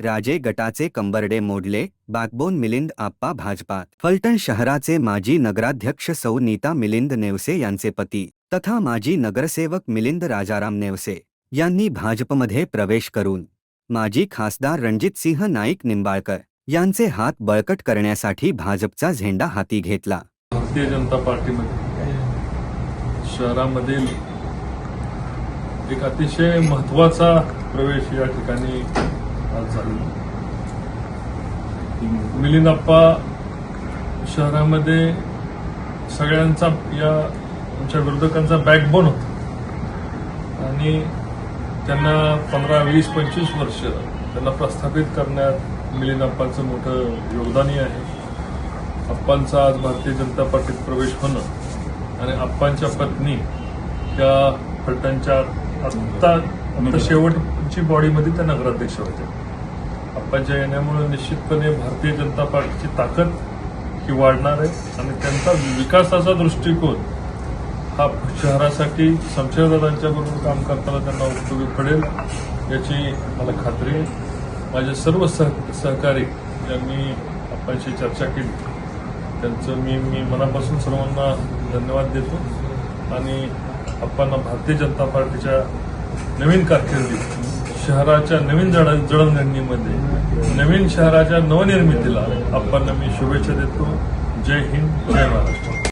राजे गटाचे कंबरडे मोडले बागबोन मिलिंद आप्पा भाजपात. फलटण शहराचे माजी नगराध्यक्ष सौ नीता मिलिंद नेवसे यांचे पती तथा माजी नगरसेवक मिलिंद राजाराम नेवसे यांनी भाजपमध्ये प्रवेश करून माजी खासदार रणजितसिंह नाईक निंबाळकर यांचे हात बळकट करण्यासाठी भाजपचा झेंडा हाती घेतला. भारतीय जनता पार्टीमध्ये शहरामधील एक अतिशय महत्त्वाचा प्रवेश या ठिकाणी आज झाला मिलिंदप्पा शहरामध्ये सगळ्यांचा या आमच्या विरोधकांचा बॅकबोन होता. आणि त्यांना पंधरा वीस पंचवीस वर्ष त्यांना प्रस्थापित करण्यात मिलिंदप्पांचं मोठं योगदानही आहे. अप्पांचा आज भारतीय जनता पार्टीत प्रवेश होणं आणि अप्पांच्या पत्नी या फलटणच्या आत्ता आत्ता शेवटची बॉडीमध्ये त्या नगराध्यक्ष होत्या. अप्पांच्या येण्यामुळे निश्चितपणे भारतीय जनता पार्टीची ताकद ही वाढणार आहे आणि त्यांचा विकासाचा दृष्टिकोन हा शहरासाठी शमशेरदादांच्या बरोबर काम करताना त्यांना उपयोगी पडेल याची मला खात्री आहे. माझे सर्व सह सहकारी ज्यांनी आपल्याशी चर्चा केली त्यांचं मी मी मनापासून सर्वांना धन्यवाद देतो. आणि आपण भारतीय जनता पार्टीच्या नवीन कारकिर्दीत शहराच्या नवीन जड जडणघडणीमध्ये नवीन शहराच्या नवनिर्मितीला आपण मी शुभेच्छा देतो. जय हिंद जय महाराष्ट्र.